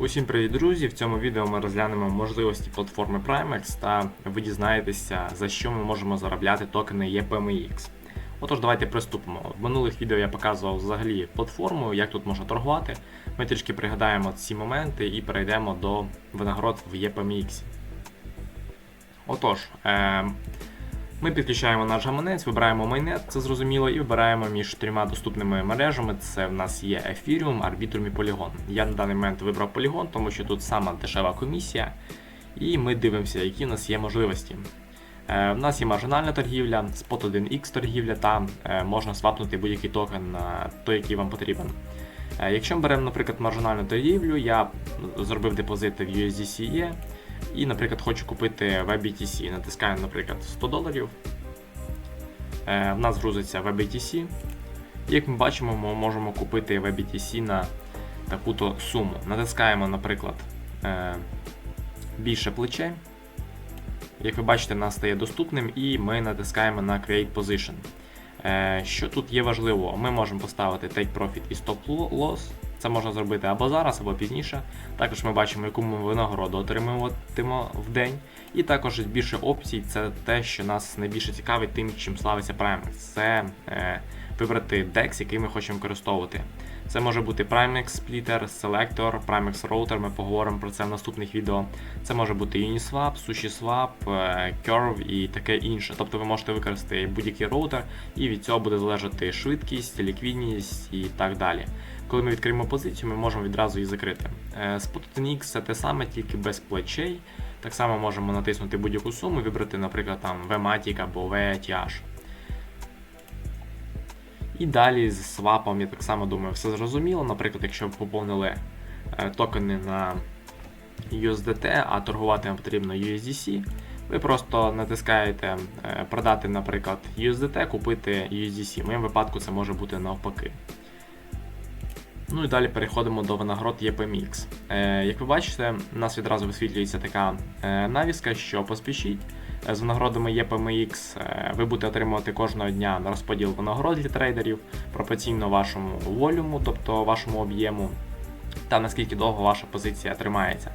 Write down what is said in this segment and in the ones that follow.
Усім привіт, друзі! В цьому відео ми розглянемо можливості платформи Primex та ви дізнаєтеся, за що ми можемо заробляти токени EPMX. Отож, давайте приступимо. В минулих відео я показував взагалі платформу, як тут можна торгувати. Ми трішки пригадаємо ці моменти і перейдемо до винагород в EPMX. Отож, е- ми підключаємо наш гаманець, вибираємо майнет, це зрозуміло, і вибираємо між трьома доступними мережами. Це в нас є Ethereum, Arbitrum і Polygon. Я на даний момент вибрав Polygon, тому що тут сама дешева комісія. І ми дивимося, які в нас є можливості. Е, В нас є маржинальна торгівля, Spot 1X торгівля, та е, можна свапнути будь-який токен на той, який вам потрібен. Е, Якщо ми беремо, наприклад, маржинальну торгівлю, я зробив депозити в USDC і, наприклад, хочу купити в BTC. Натискаю, наприклад, 100 доларів. Е, В нас грузиться WebBTC. Як ми бачимо, ми можемо купити WebBTC на таку-то суму. Натискаємо, наприклад, е, більше плече. Як ви бачите, нас стає доступним, і ми натискаємо на Create Position. Е, Що тут є важливо? Ми можемо поставити Take Profit і Stop Loss. Це можна зробити або зараз, або пізніше. Також ми бачимо, яку ми винагороду отримуватимо в день. І також більше опцій це те, що нас найбільше цікавить тим, чим славиться Primex. Це е, вибрати DEX, який ми хочемо використовувати. Це може бути Primex Splitter, Selector, Primex Router, ми поговоримо про це в наступних відео. Це може бути Uniswap, SushiSwap, е, Curve і таке інше. Тобто ви можете використати будь-який роутер, і від цього буде залежати швидкість, ліквідність і так далі. Коли ми відкриємо позицію, ми можемо відразу її закрити. Е, Spot 1X це те саме, тільки без плечей. Так само можемо натиснути будь-яку суму вибрати, наприклад, там VMATIC або VTH. І далі з свапом, я так само думаю, все зрозуміло. Наприклад, якщо ви поповнили е, токени на USDT, а торгувати вам потрібно USDC, ви просто натискаєте е, продати, наприклад, USDT, купити USDC. В моєму випадку це може бути навпаки. Ну і далі переходимо до винагород EPMX. Е, як ви бачите, у нас відразу висвітлюється така навіска, що поспішіть. Е, З винагородами EPMX е, ви будете отримувати кожного дня на розподіл винагород для трейдерів пропорційно вашому волюму, тобто вашому об'єму, та наскільки довго ваша позиція тримається.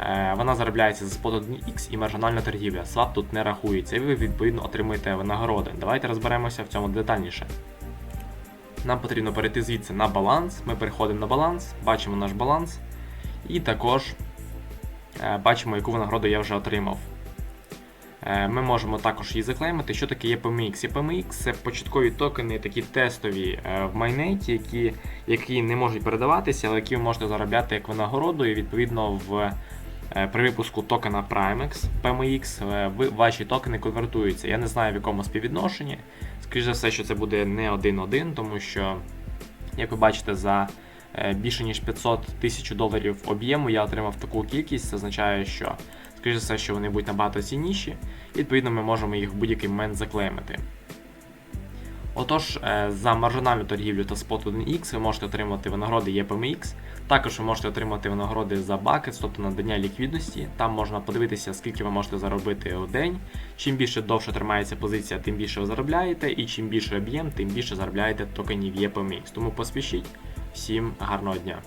Е, Вона заробляється з Spot 1X і маржинальна торгівля. Свап тут не рахується, і ви відповідно отримуєте винагороди. Давайте розберемося в цьому детальніше. Нам потрібно перейти звідси на баланс. Ми переходимо на баланс, бачимо наш баланс. І також бачимо, яку винагороду я вже отримав. Е, Ми можемо також її заклеймити. Що таке EPMX? EPMX це початкові токени, такі тестові е, в майнеті, які, які не можуть передаватися, але які ви можете заробляти як винагороду, і відповідно в. е, При випуску токена Primex PMX ви- ваші токени конвертуються. Я не знаю в якому співвідношенні. Скоріше за все, що це буде не 1-1, тому що, як ви бачите, за більше ніж 500 тисяч доларів об'єму я отримав таку кількість. Це означає, що, скоріше все, що вони будуть набагато цінніші, і відповідно ми можемо їх в будь-який момент заклеймити. Отож, е, за маржинальну торгівлю та Spot 1X ви можете отримати винагороди EPMX. Також ви можете отримати винагороди за бакет, тобто надання ліквідності. Там можна подивитися, скільки ви можете заробити у день. Чим більше довше тримається позиція, тим більше ви заробляєте, і чим більше об'єм, тим більше заробляєте токенів EPMX. Тому поспішіть. Всім гарного дня!